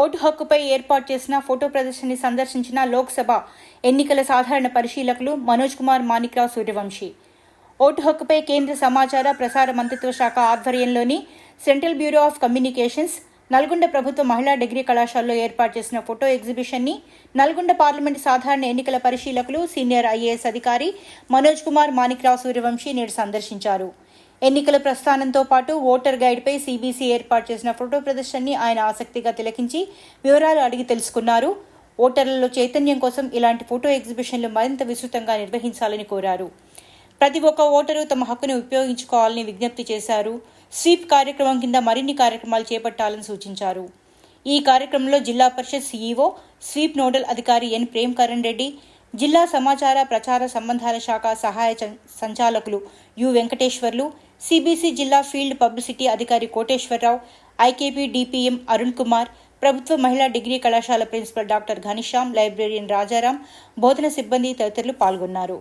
Vote హక్కుపై ఏర్పాటు చేసిన photo ప్రదర్శనని సందర్శించిన లోక్సభ ఎన్నికల సాధారణ పరిశీలకులు మనోజ్ కుమార్ మాణిక్రావు సూర్యవంశీ. ఓటు హక్కుపై కేంద్ర సమాచార ప్రసార మంత్రిత్వ శాఖ ఆధ్వర్యంలోని central bureau of communications Nalgonda ప్రభుత్వ మహిళా డిగ్రీ కళాశాలలో ఏర్పాటు చేసిన ఫోటో ఎగ్జిబిషన్ని నల్గొండ పార్లమెంటు సాధారణ ఎన్నికల పరిశీలకులు సీనియర్ ఐఏఎస్ అధికారి మనోజ్ కుమార్ మాణిక్రావు సూర్యవంశీ నేడు సందర్శించారు. ఎన్నికల ప్రస్థానంతో పాటు ఓటర్ గైడ్పై సీబీసీ ఏర్పాటు చేసిన ఫోటో ప్రదర్శనని ఆయన ఆసక్తిగా తిలకించి వివరాలు అడిగి తెలుసుకున్నారు. ఓటర్లలో చైతన్యం కోసం ఇలాంటి ఫోటో ఎగ్జిబిషన్లు మరింత విస్తృతంగా నిర్వహించాలని కోరారు. ప్రతి ఒక్క ఓటరు తమ హక్కును ఉపయోగించుకోవాలని విజ్ఞప్తి చేశారు. స్వీప్ కార్యక్రమం కింద మరిన్ని కార్యక్రమాలు చేపట్టాలని సూచించారు. ఈ కార్యక్రమంలో జిల్లా పరిషత్ సీఈఓ స్వీప్ నోడల్ అధికారి ఎన్ ప్రేమ్ కరణ్ రెడ్డి జిల్లా సమాచార ప్రచార సంబంధాల శాఖ సహాయ సంచాలకులు యు వెంకటేశ్వర్లు సిబిసి జిల్లా ఫీల్డ్ పబ్లిసిటీ అధికారి కోటేశ్వరరావు ఐకేపీ డిపిఎం అరుణ్ కుమార్ ప్రభుత్వ మహిళా డిగ్రీ కళాశాల principal doctor Ghanshyam librarian Rajaram బోధన సిబ్బంది తదితరులు పాల్గొన్నారు.